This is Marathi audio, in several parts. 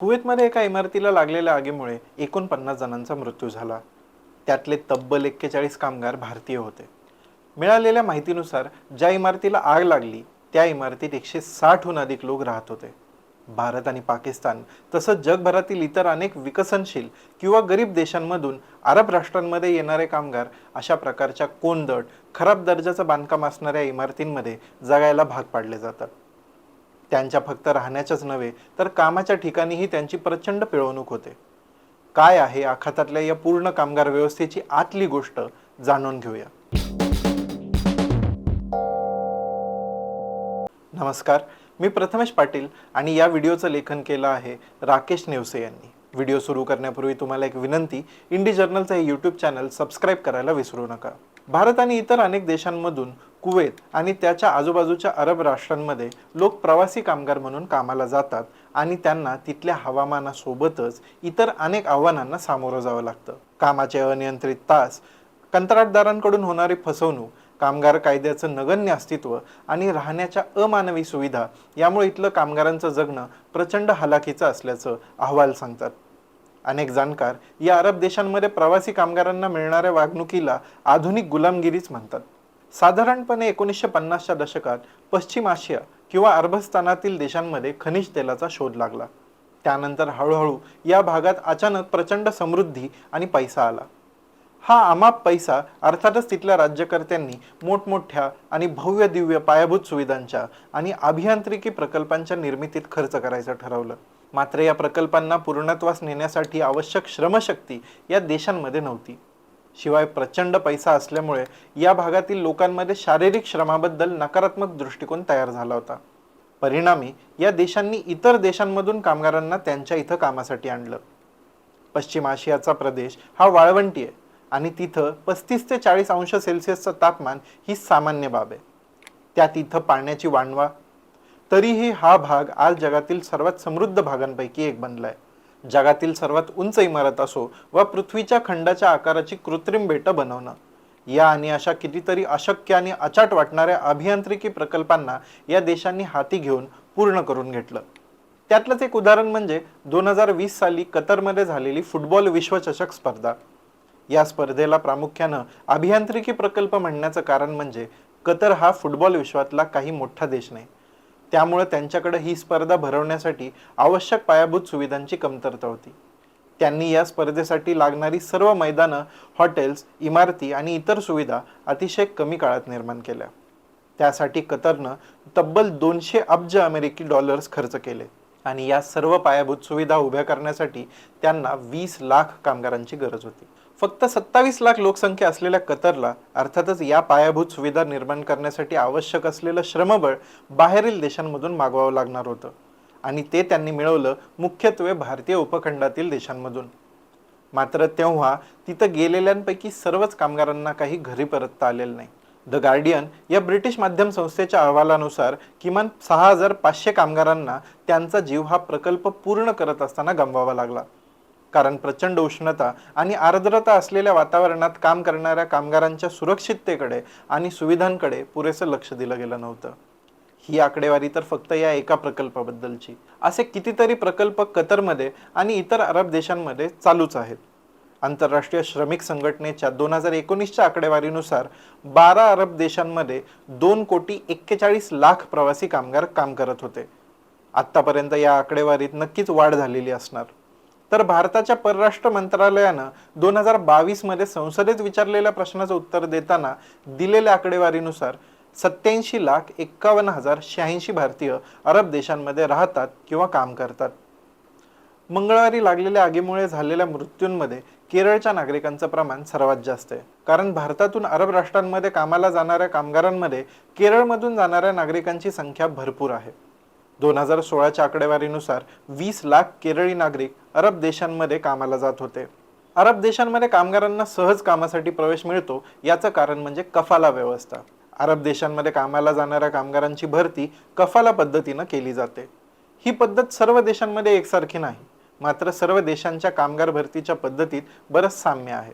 कुवेतमध्ये एका इमारतीला लागलेल्या आगीमुळे एकोणपन्नास जणांचा मृत्यू झाला. त्यातले तब्बल एक्केचाळीस कामगार भारतीय होते. मिळालेल्या माहितीनुसार ज्या इमारतीला आग लागली त्या इमारतीत एकशे साठहून अधिक लोक राहत होते. भारत आणि पाकिस्तान तसंच जगभरातील इतर अनेक विकसनशील किंवा गरीब देशांमधून अरब राष्ट्रांमध्ये येणारे कामगार अशा प्रकारच्या कोंदट खराब दर्जाचं बांधकाम असणाऱ्या इमारतींमध्ये जगायला भाग पाडले जातात. त्यांच्या फक्त राहण्याच्याच नव्हे तर कामाच्या ठिकाणीही त्यांची प्रचंड पिळवणूक होते. काय आहे आखातातल्या या पूर्ण कामगार व्यवस्थेची आतली गोष्ट जाणून घेऊया. नमस्कार मी प्रथमेश पाटील आणि या व्हिडिओचं लेखन केलं आहे राकेश नेवसे यांनी. व्हिडिओ सुरू करण्यापूर्वी तुम्हाला एक विनंती इंडी जर्नलचं हे यूट्यूब चॅनल सबस्क्राईब करायला विसरू नका. भारत आणि इतर अनेक देशांमधून कुवेत आणि त्याच्या आजूबाजूच्या अरब राष्ट्रांमध्ये लोक प्रवासी कामगार म्हणून कामाला जातात आणि त्यांना तिथल्या हवामानासोबतच इतर अनेक आव्हानांना सामोरं जावं लागतं. कामाचे अनियंत्रित तास कंत्राटदारांकडून होणारी फसवणूक कामगार कायद्याचं नगण्य अस्तित्व आणि राहण्याच्या अमानवी सुविधा यामुळे इथलं कामगारांचं जगणं प्रचंड हलाखीचं असल्याचं अहवाल सांगतात. अनेक जाणकार या अरब देशांमध्ये प्रवासी कामगारांना मिळणाऱ्या वागणुकीला आधुनिक गुलामगिरीच म्हणतात. साधारणपणे एकोणीसशे पन्नासच्या दशकात पश्चिम आशिया किंवा अरबस्थानातील देशांमध्ये खनिज तेलाचा शोध लागला. त्यानंतर हळूहळू या भागात अचानक प्रचंड समृद्धी आणि पैसा आला. हा अमाप पैसा अर्थातच तिथल्या राज्यकर्त्यांनी मोठमोठ्या आणि भव्य दिव्य पायाभूत सुविधांच्या आणि अभियांत्रिकी प्रकल्पांच्या निर्मितीत खर्च करायचं ठरवलं. मात्र या प्रकल्पांना पूर्णत्वास नेण्यासाठी आवश्यक श्रमशक्ती या देशांमध्ये नव्हती. शिवाय प्रचंड पैसा असल्यामुळे या भागातील लोकांमध्ये शारीरिक श्रमाबद्दल नकारात्मक दृष्टिकोन तयार झाला होता. परिणामी या देशांनी इतर देशांमधून कामगारांना त्यांच्या इथं कामासाठी आणलं. पश्चिम आशियाचा प्रदेश हा वाळवंटी आहे आणि तिथं पस्तीस ते चाळीस अंश सेल्सिअसचं तापमान ही सामान्य बाब आहे. त्यात इथं पाण्याची वाणवा. तरीही हा भाग आज जगातील सर्वात समृद्ध भागांपैकी एक बनला आहे जगातील सर्वात उंच इमारत असो वा पृथ्वीच्या खंडाच्या आकाराची कृत्रिम बेटं बनवणं. या आणि अशा कितीतरी अशक्य आणि अचाट वाटणाऱ्या अभियांत्रिकी प्रकल्पांना या देशांनी हाती घेऊन पूर्ण करून घेतलं. त्यातलंच एक उदाहरण म्हणजे दोन हजार वीस साली कतरमध्ये झालेली फुटबॉल विश्वचषक स्पर्धा. या स्पर्धेला प्रामुख्यानं अभियांत्रिकी प्रकल्प म्हणण्याचं कारण म्हणजे कतर हा फुटबॉल विश्वातला काही मोठा देश नाही. त्यामुळे त्यांच्याकडे ही स्पर्धा भरवण्यासाठी आवश्यक पायाभूत सुविधांची कमतरता होती. त्यांनी या स्पर्धेसाठी लागणारी सर्व मैदानं हॉटेल्स इमारती आणि इतर सुविधा अतिशय कमी काळात निर्माण केल्या. त्यासाठी कतरनं तब्बल दोनशे अब्ज अमेरिकी डॉलर्स खर्च केले आणि या सर्व पायाभूत सुविधा उभ्या करण्यासाठी त्यांना वीस लाख कामगारांची गरज होती. फक्त सत्तावीस लाख लोकसंख्या असलेल्या कतरला अर्थातच या पायाभूत सुविधा निर्माण करण्यासाठी आवश्यक असलेलं श्रमबळ बाहेरील देशांमधून मागवावं लागणार होतं. आणि ते त्यांनी मिळवलं मुख्यत्वे भारतीय उपखंडातील देशांमधून. मात्र तेव्हा तिथं गेलेल्यांपैकी सर्वच कामगारांना काही घरी परतता आलेलं नाही. द गार्डियन या ब्रिटिश माध्यम संस्थेच्या अहवालानुसार किमान सहा हजार पाचशे कामगारांना त्यांचा जीव हा प्रकल्प पूर्ण करत असताना गमवावा लागला. कारण प्रचंड उष्णता आणि आर्द्रता असलेल्या वातावरणात काम करणाऱ्या कामगारांच्या सुरक्षिततेकडे आणि सुविधांकडे पुरेसं लक्ष दिलं गेलं नव्हतं. ही आकडेवारी तर फक्त या एका प्रकल्पाबद्दलची. असे कितीतरी प्रकल्प कतरमध्ये आणि इतर अरब देशांमध्ये चालूच आहेत. आंतरराष्ट्रीय श्रमिक संघटनेच्या दोन हजार एकोणीसच्या आकडेवारीनुसार बारा अरब देशांमध्ये दोन कोटी एक्केचाळीस लाख प्रवासी कामगार काम करत होते. आत्तापर्यंत या आकडेवारीत नक्कीच वाढ झालेली असणार. तर भारताच्या परराष्ट्र मंत्रालयानं दोन हजार बावीसमध्ये संसदेत विचारलेल्या प्रश्नाचं उत्तर देताना दिलेल्या आकडेवारीनुसार सत्याऐंशी लाख एक्कावन्न हजार शहाऐंशी भारतीय अरब देशांमध्ये राहतात किंवा काम करतात. मंगळवारी लागलेल्या आगीमुळे झालेल्या मृत्यूंमध्ये केरळच्या नागरिकांचं प्रमाण सर्वात जास्त आहे. कारण भारतातून अरब राष्ट्रांमध्ये कामाला जाणाऱ्या कामगारांमध्ये केरळमधून जाणाऱ्या नागरिकांची संख्या भरपूर आहे. दोन हजार सोळाच्या आकडेवारीनुसार वीस लाख केरळी नागरिक अरब देशांमध्ये कामाला जात होते. अरब देशांमध्ये कामगारांना सहज कामासाठी प्रवेश मिळतो याचं कारण म्हणजे कफाला व्यवस्था. अरब देशांमध्ये कामाला जाणाऱ्या कामगारांची भरती कफाला पद्धतीनं केली जाते. ही पद्धत सर्व देशांमध्ये एकसारखी नाही मात्र सर्व देशांच्या कामगार भरतीच्या पद्धतीत बरंच साम्य आहे.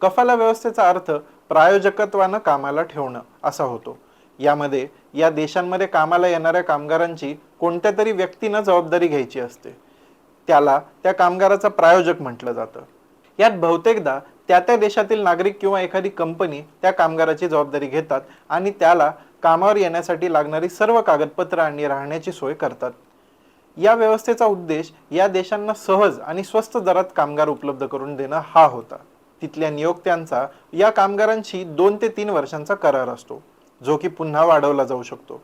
कफाला व्यवस्थेचा अर्थ प्रायोजकत्वानं कामाला ठेवणं असा होतो. यामध्ये या देशांमध्ये कामाला येणाऱ्या कामगारांची कोणत्या तरी व्यक्तीनं जबाबदारी घ्यायची असते. त्याला त्या कामगाराचा प्रायोजक म्हटलं जातं. यात बहुतेकदा त्या त्या देशातील नागरिक किंवा एखादी कंपनी त्या कामगाराची जबाबदारी घेतात आणि त्याला कामावर येण्यासाठी लागणारी सर्व कागदपत्र आणि राहण्याची सोय करतात. या व्यवस्थेचा उद्देश या देशांना सहज आणि स्वस्त दरात कामगार उपलब्ध करून देणं हा होता. तिथल्या नियोक्त्यांचा या कामगारांशी दोन ते तीन वर्षांचा करार असतो. जो की पुन्हा वाढवला जाऊ शकतो.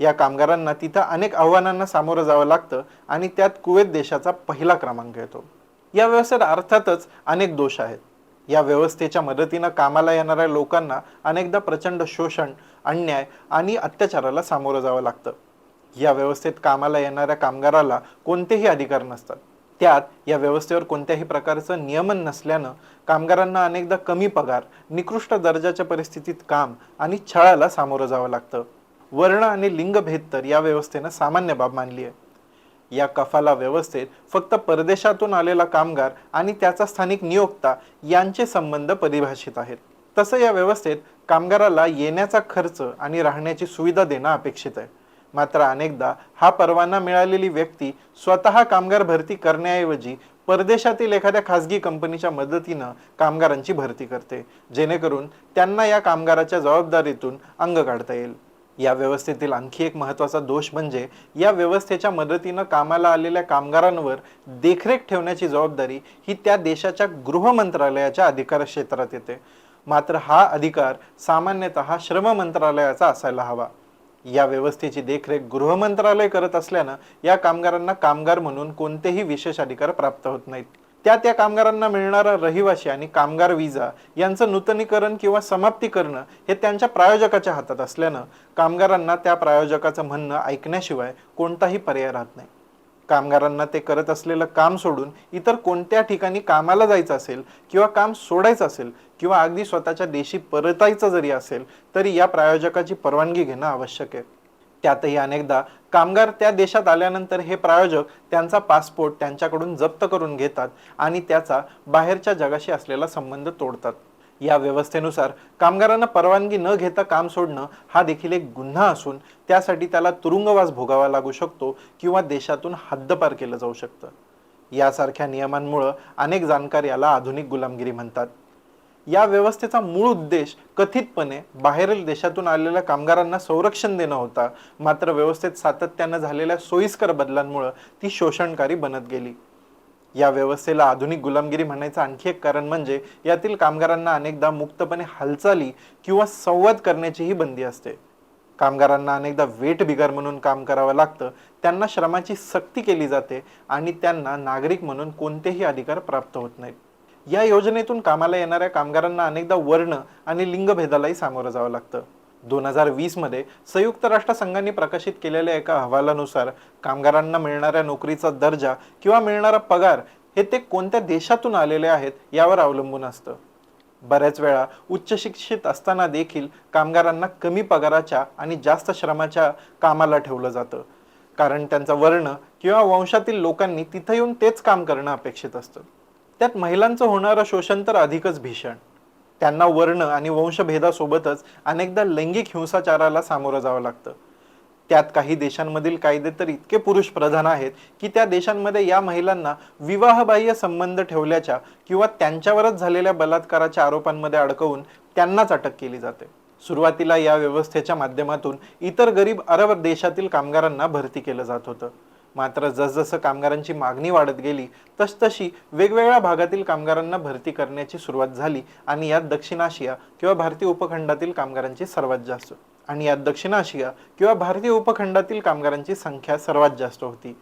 या कामगारांना तिथं अनेक आव्हानांना सामोरं जावं लागतं आणि त्यात कुवेत देशाचा पहिला क्रमांक येतो. या व्यवस्थेत अर्थातच अनेक दोष आहेत. या व्यवस्थेच्या मदतीनं कामाला येणाऱ्या लोकांना अनेकदा प्रचंड शोषण अन्याय आणि अत्याचाराला सामोरं जावं लागतं. या व्यवस्थेत कामाला येणाऱ्या कामगाराला कोणतेही अधिकार नसतात. त्यात या व्यवस्थेवर कोणत्याही प्रकारचं नियमन नसल्यानं कामगारांना अनेकदा कमी पगार निकृष्ट दर्जाच्या परिस्थितीत काम आणि छळाला सामोरं जावं लागतं. वर्ण आणि लिंगभेद तर या व्यवस्थेनं सामान्य बाब मानली आहे या कफाला व्यवस्थेत फक्त परदेशातून आलेला कामगार आणि त्याचा स्थानिक नियोक्ता यांचे संबंध परिभाषित आहेत. तसं या व्यवस्थेत कामगाराला येण्याचा खर्च आणि राहण्याची सुविधा देणं अपेक्षित आहे. मात्र अनेकदा हा परवाना मिळालेली व्यक्ती स्वतः कामगार भरती करण्याऐवजी परदेशातील एखाद्या खासगी कंपनीच्या मदतीनं कामगारांची भरती करते जेणेकरून त्यांना या कामगाराच्या जबाबदारीतून अंग काढता येईल. या व्यवस्थेतील आणखी एक महत्त्वाचा दोष म्हणजे या व्यवस्थेच्या मदतीनं कामाला आलेल्या कामगारांवर देखरेख ठेवण्याची जबाबदारी ही त्या देशाच्या गृह मंत्रालयाच्या अधिकार क्षेत्रात येते. मात्र हा अधिकार सामान्यतः श्रम मंत्रालयाचा असायला हवा. या व्यवस्थेची देखरेख गृहमंत्रालय करत असल्यानं या कामगारांना कामगार म्हणून कोणतेही विशेष अधिकार प्राप्त होत नाहीत. त्या त्या कामगारांना मिळणारा रहिवाशी आणि कामगार विजा यांचं नूतनीकरण किंवा समाप्ती करणं हे त्यांच्या प्रायोजकाच्या हातात असल्यानं कामगारांना त्या प्रायोजकाचं म्हणणं ऐकण्याशिवाय कोणताही पर्याय राहत नाही. कामगारांना ते करत असलेलं काम सोडून इतर कोणत्या ठिकाणी कामाला जायचं असेल किंवा काम सोडायचं असेल किंवा अगदी स्वतःच्या देशी परतायचं जरी असेल तरी या प्रायोजकाची परवानगी घेणं आवश्यक आहे. त्यातही अनेकदा कामगार त्या देशात आल्यानंतर हे प्रायोजक त्यांचा पासपोर्ट त्यांच्याकडून जप्त करून घेतात आणि त्याचा बाहेरच्या जगाशी असलेला संबंध तोडतात. या व्यवस्थेनुसार कामगारांना परवानगी न घेता काम सोडणं हा देखील एक गुन्हा असून त्यासाठी त्याला तुरुंगवास भोगावा लागू शकतो किंवा देशातून हद्दपार केलं जाऊ शकतं. यासारख्या नियमांमुळं अनेक जाणकार याला आधुनिक गुलामगिरी म्हणतात. या व्यवस्थेचा मूळ उद्देश कथितपणे बाहेरील देशातून आलेल्या कामगारांना संरक्षण देणं होता. मात्र व्यवस्थेत सातत्यानं झालेल्या सोयीस्कर बदलांमुळं ती शोषणकारी बनत गेली. या व्यवस्थेला आधुनिक गुलामगिरी म्हणायचं आणखी एक कारण म्हणजे यातील कामगारांना अनेकदा मुक्तपणे हालचाली किंवा संवाद करण्याचीही बंदी असते. कामगारांना अनेकदा वेट बिगार म्हणून काम करावं लागतं. त्यांना श्रमाची सक्ती केली जाते आणि त्यांना नागरिक म्हणून कोणतेही अधिकार प्राप्त होत नाहीत. या योजनेतून कामाला येणाऱ्या कामगारांना अनेकदा वर्ण आणि लिंगभेदालाही सामोरं जावं लागतं. दोन हजार वीसमध्ये संयुक्त राष्ट्रसंघांनी प्रकाशित केलेल्या एका अहवालानुसार कामगारांना मिळणाऱ्या नोकरीचा दर्जा किंवा मिळणारा पगार हे ते कोणत्या देशातून आलेले आहेत यावर अवलंबून असतं. बऱ्याच वेळा उच्च शिक्षित असताना देखील कामगारांना कमी पगाराच्या आणि जास्त श्रमाच्या कामाला ठेवलं जातं. कारण त्यांचा वर्ण किंवा वंशातील लोकांनी तिथं येऊन तेच काम करणं अपेक्षित असतं. त्यात महिलांचं होणारं शोषण तर अधिकच भीषण. त्यांना वर्ण आणि वंशभेदासोबतच अनेकदा लैंगिक हिंसाचाराला सामोरं जावं लागतं. त्यात काही देशांमधील कायदे तर इतके पुरुष प्रधान आहेत की त्या देशांमध्ये या महिलांना विवाहबाह्य संबंध ठेवल्याच्या किंवा त्यांच्यावरच झालेल्या बलात्काराच्या आरोपांमध्ये अडकवून त्यांनाच अटक केली जाते. सुरुवातीला या व्यवस्थेच्या माध्यमातून इतर गरीब अरब देशातील कामगारांना भरती केलं जात होतं. मात्र जसजसं कामगारांची मागणी वाढत गेली तसतशी वेगवेगळ्या भागातील कामगारांना भरती करण्याची सुरुवात झाली आणि यात दक्षिण आशिया किंवा भारतीय उपखंडातील कामगारांची सर्वात जास्त. आणि यात दक्षिण आशिया किंवा भारतीय उपखंडातील कामगारांची संख्या सर्वात जास्त होती.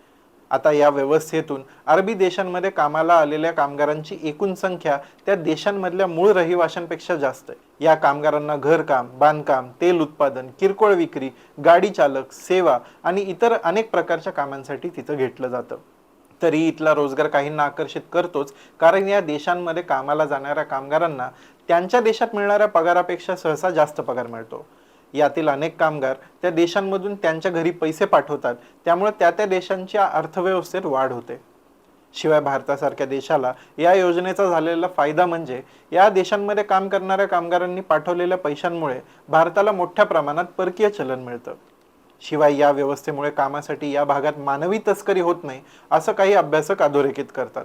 आता या व्यवस्थेतून अरबी देशांमध्ये कामाला आलेल्या कामगारांची एकूण संख्या त्या देशांमधल्या मूळ रहिवाशांपेक्षा जास्त आहे. या कामगारांना घरकाम बांधकाम तेल उत्पादन किरकोळ विक्री गाडी चालक सेवा आणि इतर अनेक प्रकारच्या कामांसाठी तिथं घेतलं जातं. तरी इथला रोजगार काहींना आकर्षित करतोच कारण या देशांमध्ये कामाला जाणाऱ्या कामगारांना त्यांच्या देशात मिळणाऱ्या पगारापेक्षा सहसा जास्त पगार मिळतो. यातील अनेक कामगार त्या देशांमधून त्यांच्या घरी पैसे पाठवतात. त्यामुळे त्या त्या देशांच्या अर्थव्यवस्थेत वाढ होते. शिवाय भारतासारख्या देशाला या योजनेचा झालेला फायदा म्हणजे या देशांमध्ये काम करणाऱ्या कामगारांनी पाठवलेल्या पैशांमुळे भारताला मोठ्या प्रमाणात परकीय चलन मिळतं. शिवाय या व्यवस्थेमुळे कामासाठी या भागात मानवी तस्करी होत नाही असं काही अभ्यासक अधोरेखित करतात.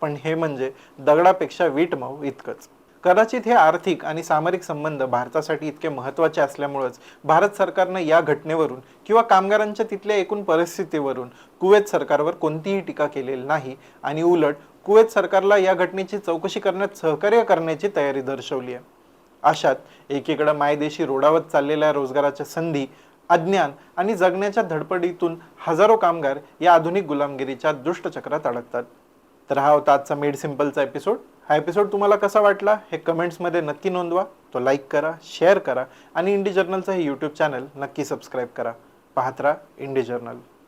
पण हे म्हणजे दगडापेक्षा वीट मऊ इतकंच. कदाचित हे आर्थिक आणि सामरिक संबंध भारतासाठी इतके महत्त्वाचे असल्यामुळंच भारत सरकारनं या घटनेवरून किंवा कामगारांच्या तिथल्या एकूण परिस्थितीवरून कुवेत सरकारवर कोणतीही टीका केलेली नाही आणि उलट कुवेत सरकारला या घटनेची चौकशी करण्यात सहकार्य करण्याची तयारी दर्शवली आहे. अशात एकीकडे मायदेशी रोडावत चाललेल्या रोजगाराच्या संधी अज्ञान आणि जगण्याच्या धडपडीतून हजारो कामगार या आधुनिक गुलामगिरीच्या दुष्टचक्रात अडकतात. तर हा होता आजचा मेड सिम्पलचा एपिसोड. हा एपिसोड तुम्हाला कसा वाटला हे कमेंट्समध्ये नक्की नोंदवा. तो लाईक करा शेअर करा आणि इंडी जर्नलचं हे यूट्यूब चॅनल नक्की सबस्क्राईब करा. पाहत राहा इंडी जर्नल